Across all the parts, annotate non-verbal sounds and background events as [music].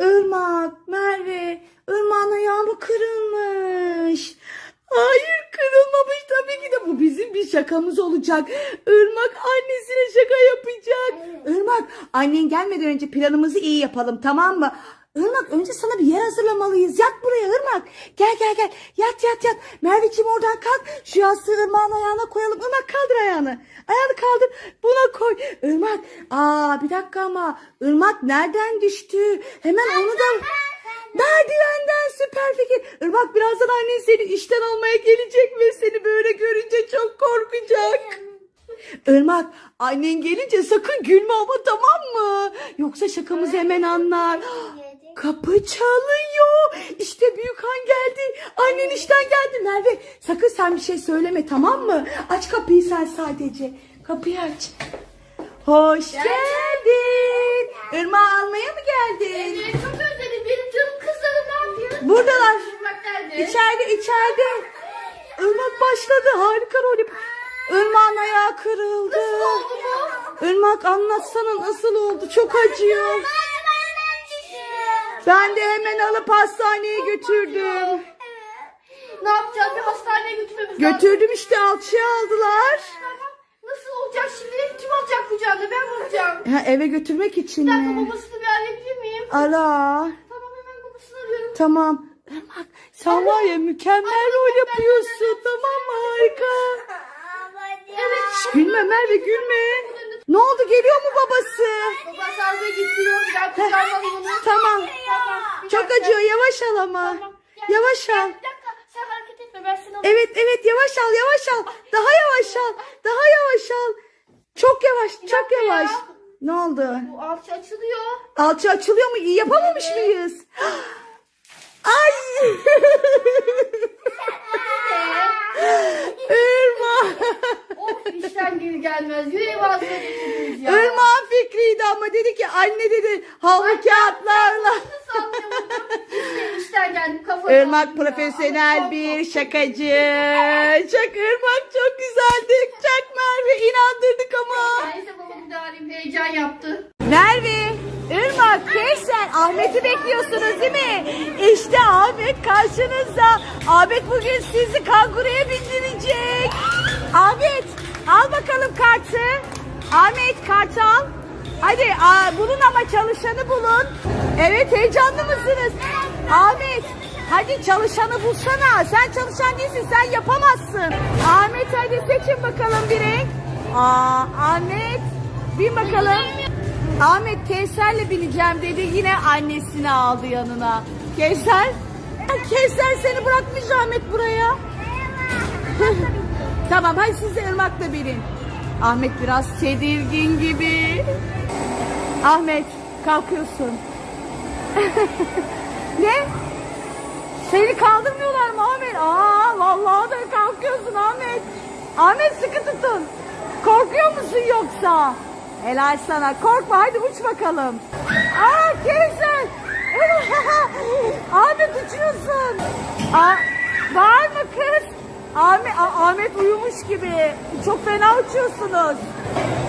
Irmak, Merve, Irmak'ın ayağı mı kırılmış? Hayır kırılmamış tabii ki de bu bizim bir şakamız olacak. Irmak annesine şaka yapacak. Irmak annen gelmeden önce planımızı iyi yapalım tamam mı? Irmak önce sana bir yer hazırlamalıyız. Yat buraya Irmak. Gel gel gel. Yat yat yat. Merveciğim oradan kalk. Şu yastığı Irmak'ın ayağına koyalım. Irmak kaldır ayağını. Ayağını kaldır. Buna koy. Irmak. Aa bir dakika ama. Irmak nereden düştü? Hemen onu da... Merdivenden süper fikir. Irmak birazdan annen seni işten almaya gelecek ve seni böyle görünce çok korkacak. Irmak annen gelince sakın gülme ama tamam mı? Yoksa şakamızı hemen anlar. Kapı çalıyor. İşte Büyükhan geldi. Annen işten geldi. Merve sakın sen bir şey söyleme tamam mı? Aç kapıyı sen sadece. Kapıyı aç. Hoş geldin. Irmağı almaya mı geldin? Evet, çok özledim. Benim canım kızlarım ne yapıyor? Buradalar. Irmak nerede? İçeride içeride. Irmak başladı. Harika rol yap- Irmak'ın ayağı kırıldı. Nasıl oldu bu? Irmak anlatsana nasıl oldu? Çok acıyor. Ben de hemen alıp hastaneye götürdüm. Ne yapacağız? Bir hastaneye götürmemiz lazım. Götürdüm işte alçıya aldılar. Tamam. Nasıl olacak şimdi? Kim alacak kucağına? Ben mi alacağım? Ha, eve götürmek için Bir dakika mi? babasını bir arayabilir miyim? Ara. Tamam hemen babasını arıyorum. Tamam. Irmak sen var ya mükemmel rol yapıyorsun. Tamam mı? Harika. Evet. Şş, gülme Merve gülme. Ne oldu geliyor mu babası? Baba sargıya getiriyor. Ben kucağıma alayım onu. Tamam. Tamam. Bir Çok dakika. acıyor yavaş al ama. Tamam. Gel, Yavaş gel, al. Bir dakika sen hareket etme ben seni alayım. Evet evet yavaş al yavaş al. Daha yavaş al. Daha yavaş al. Çok yavaş çok dakika ya. yavaş. Ne oldu? Bu alçı açılıyor. Alçı açılıyor mu? İyi yapamamış mıyız? Ay! Irma! of işten geri gelmez. Yüreğim ağzına getiriyoruz ya. Irmak'ın fikriydi ama dedi ki anne dedi havlu kağıtlarla. Nasıl anlayamadım? İşten geldim kafayı Irmak ya. profesyonel Ama bir şakacı. Çok Irmak çok güzeldi. Çok Merve inandırdık ama. Neyse babamı da arayayım heyecan yaptı. Merve, Irmak, Kevser, Ahmet'i bekliyorsunuz değil mi? İşte Ahmet karşınızda. Ahmet bugün sizi kanguruya bindirecek. Ahmet, al bakalım kartı. Ahmet kartı al. Hadi aa, bulun ama çalışanı bulun. Evet heyecanlı mısınız? Ahmet, hadi çalışanı bulsana. Sen çalışan değilsin, sen yapamazsın. Ahmet hadi seçin bakalım bir renk. Aa, Ahmet, bin bakalım. Ahmet Kevser'le bineceğim dedi. Yine annesini aldı yanına. Kevser? Kevser seni bırakmış Ahmet buraya. [laughs] tamam hadi siz de Irmak'la binin. Ahmet biraz tedirgin gibi. Ahmet kalkıyorsun. [laughs] ne? Seni kaldırmıyorlar mı Ahmet? Aa vallahi da kalkıyorsun Ahmet. Ahmet sıkı tutun. Korkuyor musun yoksa? Helal sana. Korkma hadi uç bakalım. Aa Kevser. [laughs] Ahmet uçuyorsun. Aa, var mı kız? Ahmet, Ahmet uyumuş gibi. Çok fena uçuyorsunuz.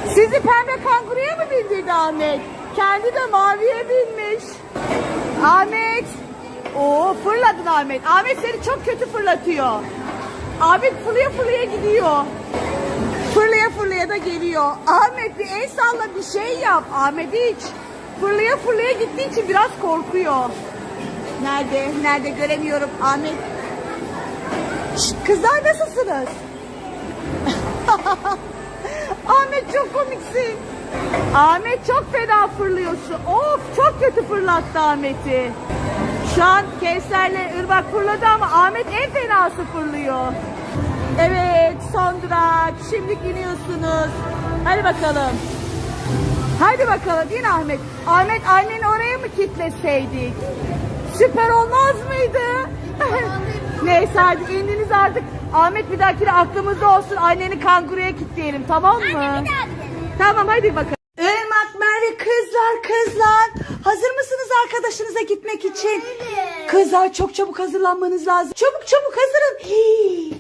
Sizi pembe kanguruya mı bindirdi Ahmet? Kendi de maviye binmiş. Ahmet. Oo fırladın Ahmet. Ahmet seni çok kötü fırlatıyor. Ahmet fırlaya fırlaya gidiyor. Fırlaya fırlaya da geliyor. Ahmet bir el salla bir şey yap. Ahmet hiç. Fırlaya fırlaya gittiği için biraz korkuyor. Nerede? Nerede göremiyorum. Ahmet. Şşt, kızlar nasılsınız? [laughs] Ahmet çok komiksin. Ahmet çok fena fırlıyorsun. Of çok kötü fırlattı Ahmet'i. Şu an Kevser'le Irmak fırladı ama Ahmet en fenası fırlıyor. Evet son durak. Şimdi iniyorsunuz. Hadi bakalım. Hadi bakalım in Ahmet. Ahmet anneni oraya mı kitleseydik? Süper olmaz mıydı? [laughs] Neyse hadi indiniz artık. Ahmet bir dahakine aklımızda olsun. Anneni kanguruya kitleyelim tamam mı? Tamam hadi bakalım. Irmak, Merve kızlar kızlar. Hazır mısınız arkadaşınıza gitmek için? Kızlar çok çabuk hazırlanmanız lazım. Çabuk çabuk hazırın. Hii,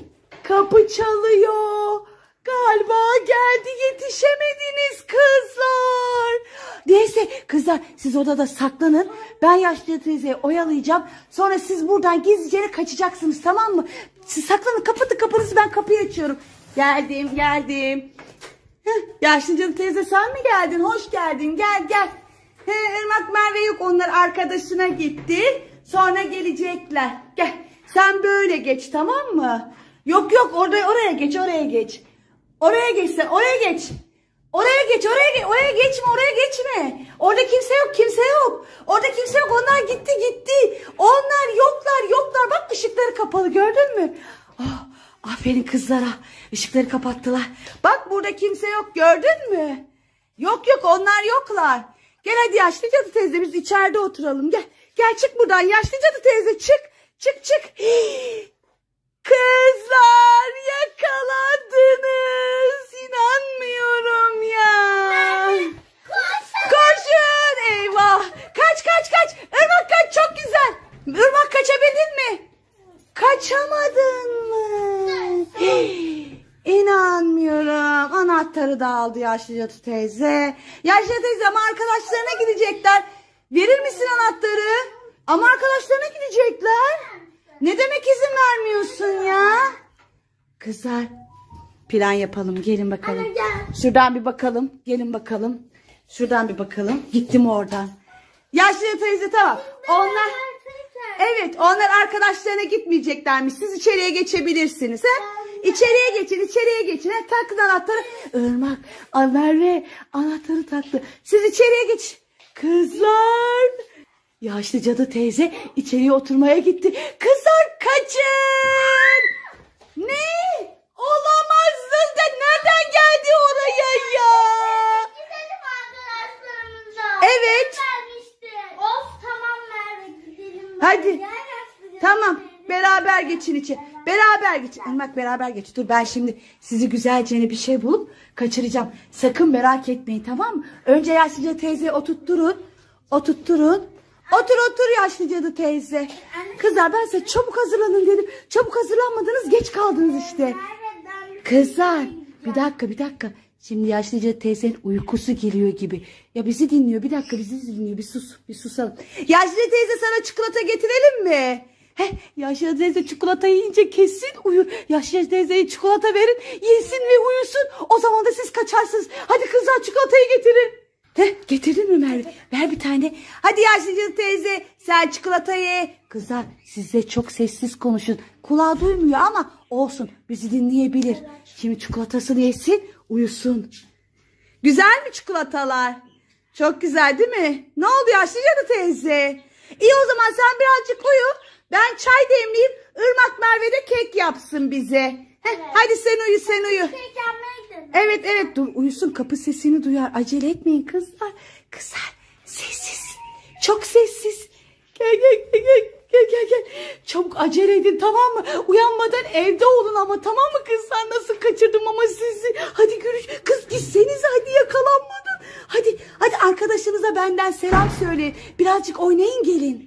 kapı çalıyor. galiba geldi yetişemediniz kızlar. Neyse kızlar siz odada saklanın. Ben yaşlı teyzeyi oyalayacağım. Sonra siz buradan gizlice kaçacaksınız tamam mı? Siz saklanın kapatın kapınızı ben kapıyı açıyorum. Geldim geldim. Heh, yaşlıcalı teyze sen mi geldin? Hoş geldin gel gel. He, Irmak Merve yok onlar arkadaşına gitti. Sonra gelecekler. Gel sen böyle geç tamam mı? Yok yok oraya oraya geç oraya geç. Oraya geç sen oraya geç. Oraya geç oraya geç oraya geçme oraya geçme. Orada kimse yok kimse yok. Orada kimse yok onlar gitti gitti. Onlar yoklar yoklar bak ışıkları kapalı gördün mü? Oh, aferin kızlara ışıkları kapattılar. Bak burada kimse yok gördün mü? Yok yok onlar yoklar. Gel hadi yaşlı cadı teyze biz içeride oturalım gel. Gel çık buradan yaşlı cadı teyze çık. Çık çık. [gasps] Kızlar yakalandınız. İnanmıyorum ya. Koşun. Eyvah. Kaç kaç kaç. Irmak kaç çok güzel. Irmak kaçabildin mi? Kaçamadın mı? İnanmıyorum. Anahtarı da aldı yaşlı cadı teyze. Yaşlı teyze ama arkadaşlarına gidecekler. Verir misin anahtarı? Ama arkadaşlarına gidecekler. Ne demek izin vermiyorsun ya? Kızlar plan yapalım. Gelin bakalım. Şuradan bir bakalım. Gelin bakalım. Şuradan bir bakalım. Gittim oradan. Yaşlı teyze tamam. Onlar Evet onlar arkadaşlarına gitmeyeceklermiş. Siz içeriye geçebilirsiniz. He? İçeriye geçin içeriye geçin. He? Takın anahtarı. Irmak Merve anahtarı taktı. Siz içeriye geç. Kızlar. Yaşlı cadı teyze içeriye oturmaya gitti. Kızlar kaçın. Ne? Olamazsın da nereden geldi oraya ya? Gidelim arkadaşlarımıza. Evet. Of tamam Merve gidelim. Hadi. Tamam beraber geçin içe. Beraber geçin. Irmak beraber geç. Dur ben şimdi sizi güzelce bir şey bulup kaçıracağım. Sakın merak etmeyin tamam mı? Önce yaşlıca teyzeyi oturtturun. Oturtturun. Otur otur yaşlıca teyze. Kızlar ben size çabuk hazırlanın dedim. Çabuk hazırlanmadınız geç kaldınız işte. Kızlar bir dakika bir dakika. Şimdi yaşlıca teyzenin uykusu geliyor gibi. Ya bizi dinliyor bir dakika bizi dinliyor bir sus bir susalım. Yaşlı teyze sana çikolata getirelim mi? Heh, yaşlı teyze çikolata yiyince kesin uyur. Yaşlı teyzeye çikolata verin yesin ve uyusun. O zaman da siz kaçarsınız. Hadi kızlar çikolatayı getirin. Heh, getirdin mi Merve? Ver bir tane. Hadi yaşlıca teyze sen çikolata ye. Kızlar siz de çok sessiz konuşun. Kulağı duymuyor ama olsun bizi dinleyebilir. Şimdi çikolatasını yesin uyusun. Güzel mi çikolatalar? Çok güzel değil mi? Ne oldu yaşlıca teyze? İyi o zaman sen birazcık uyu. Ben çay demleyeyim. Irmak Merve de kek yapsın bize. Heh, Hadi sen uyu sen uyu. Kek. Evet evet dur uyusun kapı sesini duyar. Acele etmeyin kızlar. Kızlar sessiz. Çok sessiz. Gel gel gel gel. Gel gel gel. Çabuk acele edin tamam mı? Uyanmadan evde olun ama tamam mı kızlar? Nasıl kaçırdım ama sizi. Hadi görüş. Kız gitsenize hadi yakalanmadan. Hadi hadi arkadaşınıza benden selam söyleyin. Birazcık oynayın gelin.